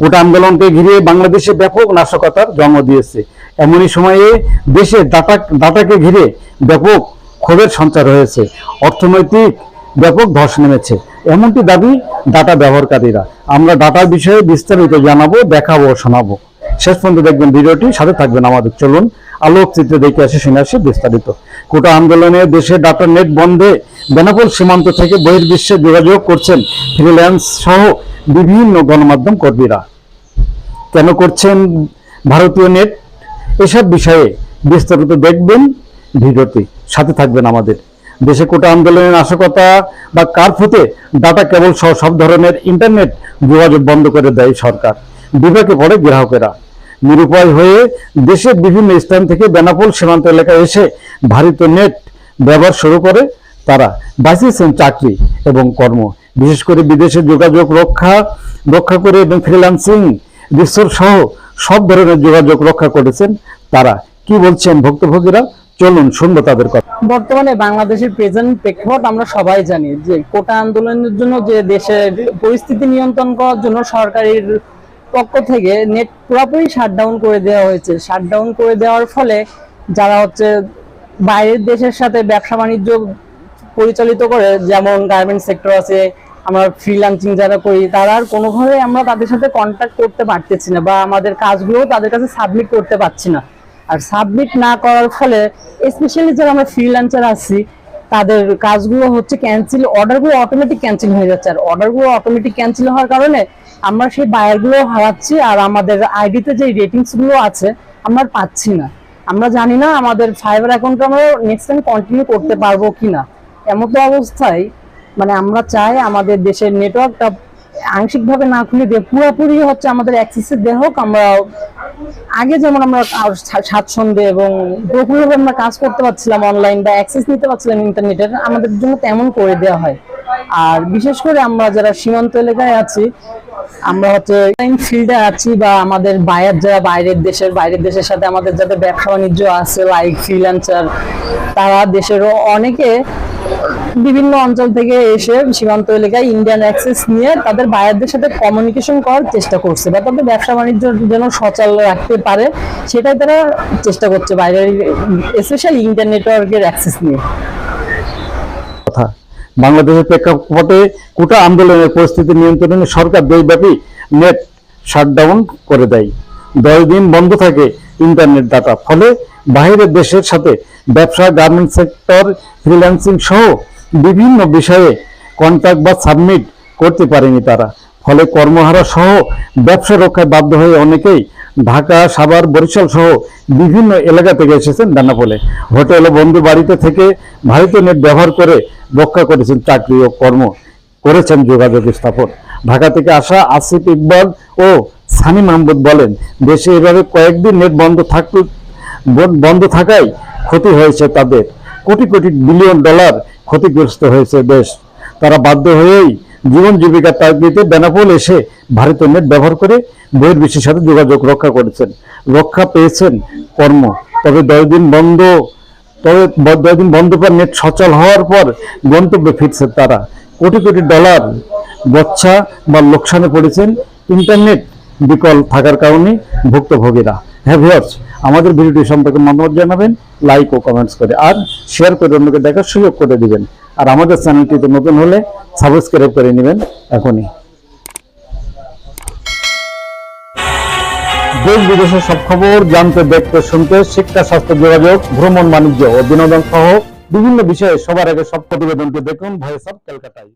কোটা আন্দোলনকে ঘিরে বাংলাদেশে ব্যাপক নাশকতার জন্ম দিয়েছে। এমনই সময়ে দেশে ডাটা ডাটাকে ঘিরে ব্যাপক ক্ষোভের সঞ্চার হয়েছে। অর্থনৈতিক ব্যাপক ধস নেমেছে। এমনটি দাবি ডাটা ব্যবহারকারীরা। আমরা ডাটার বিষয়ে বিস্তারিত জানাব, দেখাবো শোনাবো। শেষ পর্যন্ত দেখবেন ভিডিওটি, সাথে থাকবেন আমাদের চলুন। আলোক চিত্রে দেখে আসে, শুনে আসি বিস্তারিত। কোটা আন্দোলনে দেশে ডাটা নেট বন্ধে বেনাপোল সীমান্ত থেকে বহির্বিশ্বে যোগাযোগ করছেন ফ্রিল্যান্স সহ বিভিন্ন গণমাধ্যম কর্মীরা। কেন করছেন ভারতীয় নেট? এসব বিষয়ে বিস্তারিত দেখবেন ভিডিওটি। সাথে থাকবেন আমাদের। দেশে কোটা আন্দোলনের নাশকতা বা কারফুতে ডাটা কেবল সহ সব ধরনের ইন্টারনেট যোগাযোগ বন্ধ করে দেয় সরকার। বিভাগে পড়ে গ্রাহকেরা। নিরুপায় হয়ে দেশের বিভিন্ন স্থান থেকে বেনাপোল সীমান্ত এলাকায় এসে ভারতীয় নেট ব্যবহার শুরু করে তারা বাঁচিয়েছেন চাকরি এবং কর্ম। বিশেষ করে বিদেশে যোগাযোগ রক্ষা রক্ষা করে এবং ফ্রিল্যান্সিং রিসোর্স সহ সব ধরনের যোগাযোগ রক্ষা করেছেন তারা। কি বলছেন ভুক্তভোগীরা? চলুন শুনব তাদের কথা। বর্তমানে বাংলাদেশের প্রেজেন্ট প্রেক্ষাপট আমরা সবাই জানি যে কোটা আন্দোলনের জন্য যে দেশের পরিস্থিতি নিয়ন্ত্রণ করার জন্য সরকারের পক্ষ থেকে নেট পুরোপুরি শাটডাউন করে দেওয়া হয়েছে। শাটডাউন করে দেওয়ার ফলে যারা হচ্ছে বাইরের দেশের সাথে ব্যবসা বাণিজ্য পরিচালিত করে, যেমন গার্মেন্টস সেক্টর আছে, আমরা ফ্রিল্যান্সিং যারা করি, তারা আর কোনোভাবে আমরা তাদের সাথে কন্ট্যাক্ট করতে পারতেছি না বা আমাদের কাজগুলো তাদের কাছে সাবমিট করতে পারছি না। আর সাবমিট না করার ফলে স্পেশালি যারা আমরা ফ্রিল্যান্সার আছি, তাদের কাজগুলো হচ্ছে ক্যান্সেল অর্ডারগুলো অটোমেটিক ক্যান্সেল হয়ে যাচ্ছে। আর অর্ডারগুলো অটোমেটিক ক্যান্সেল হওয়ার কারণে আমরা সেই বায়ারগুলো হারাচ্ছি আর আমাদের আইডিতে যে রেটিংসগুলো আছে, আমরা পাচ্ছি না। আমরা জানি না আমাদের ফাইবার অ্যাকাউন্ট আমরা নেক্সট টাইম কন্টিনিউ করতে পারব কিনা। এমন তো অবস্থায় মানে আমরা চাই আমাদের দেশের নেটওয়ার্কটা আংশিকভাবে না খুলে দিয়ে পুরোপুরি হচ্ছে আমাদের অ্যাক্সেসে দেহ হোক, আমরা আগে যেমন আমরা স্বাচ্ছন্দ্যে এবং প্রফুল্লভাবে আমরা কাজ করতে পারছিলাম অনলাইন বা অ্যাক্সেস নিতে পারছিলাম ইন্টারনেটের আমাদের জন্য তেমন করে দেওয়া হয়। আর বিশেষ করে আমরা যারা সীমান্ত এলাকায় আছি, আমরা হচ্ছে ফিল্ডে আছি বা আমাদের বায়ার যারা বাইরের দেশের বাইরের দেশের সাথে আমাদের যাদের ব্যবসা বাণিজ্য আছে লাইক ফ্রিল্যান্সার তারা দেশেরও অনেকে বিভিন্ন অঞ্চল থেকে এসে সীমান্ত এলাকায় ইন্ডিয়ান অ্যাক্সেস নিয়ে তাদের বায়ারদের সাথে কমিউনিকেশন করার চেষ্টা করছে। বা তাদের ব্যবসা বাণিজ্য যেন সচল রাখতে পারে সেটাই তারা চেষ্টা করছে বাইরের স্পেশালি ইন্ডিয়ান নেটওয়ার্কের অ্যাক্সেস নিয়ে। কথা। বাংলাদেশের প্রেক্ষাপটে কোটা আন্দোলনের পরিস্থিতি নিয়ন্ত্রণে সরকার দেশব্যাপী নেট শাটডাউন করে দেয়। দশ দিন বন্ধ থাকে ইন্টারনেট ডাটা ফলে বাইরের দেশের সাথে ব্যবসা গার্মেন্ট সেক্টর ফ্রিল্যান্সিং সহ বিভিন্ন বিষয়ে কন্ট্রাক্ট বা সাবমিট করতে পারেনি তারা। ফলে কর্মহারা সহ ব্যবসা রক্ষায় বাধ্য হয়ে অনেকেই ঢাকা, সাভার, বরিশাল সহ বিভিন্ন এলাকা থেকে এসেছেন বেনাপোলে হোটেল ও বন্ধু বাড়িতে থেকে ভারতীয় নেট ব্যবহার করে রক্ষা করেছেন চাকরি ও কর্ম করেছেন যোগাযোগ স্থাপন। ঢাকা থেকে আসা আসিফ ইকবাল ও সানি মাহমুদ বলেন, দেশে এভাবে কয়েকদিন নেট বন্ধ থাকতে বন্ধ থাকায় ক্ষতি হয়েছে তাদের। কোটি কোটি বিলিয়ন ডলার ক্ষতিগ্রস্ত হয়েছে দেশ। তারা বাধ্য হয়েই জীবন জীবিকার তাগিদে বেনাপোল এসে ভারতীয় নেট ব্যবহার করে বহির্বিশ্বের সাথে যোগাযোগ রক্ষা করেছেন। রক্ষা পেয়েছেন কর্ম। তবে দশ দিন বন্ধ, তবে দশ দিন বন্ধ পর নেট সচল হওয়ার পর গন্তব্যে ফিরছে তারা। কোটি কোটি ডলার বচ্চা বা লোকসানে পড়েছেন ইন্টারনেট বিকল থাকার কারণে ভুক্তভোগীরা। হ্যাঁ ভিউয়ার্স আমাদের ভিডিওটি সম্পর্কে মতামত জানাবেন লাইক ও কমেন্টস করে, আর শেয়ার করে অন্যকে দেখার সুযোগ করে দিবেন। আর আমাদের চ্যানেলটিতে নতুন হলে সাবস্ক্রাইব করে নেবেন এখনই। দেশ বিদেশের সব খবর জানতে, দেখতে, শুনতে, শিক্ষা, স্বাস্থ্য, যোগাযোগ, ভ্রমণ, বাণিজ্য ও বিনোদন সহ বিভিন্ন বিষয়ে সবার আগে সব প্রতিবেদনটি দেখুন ভয়েস অফ কলকাতায়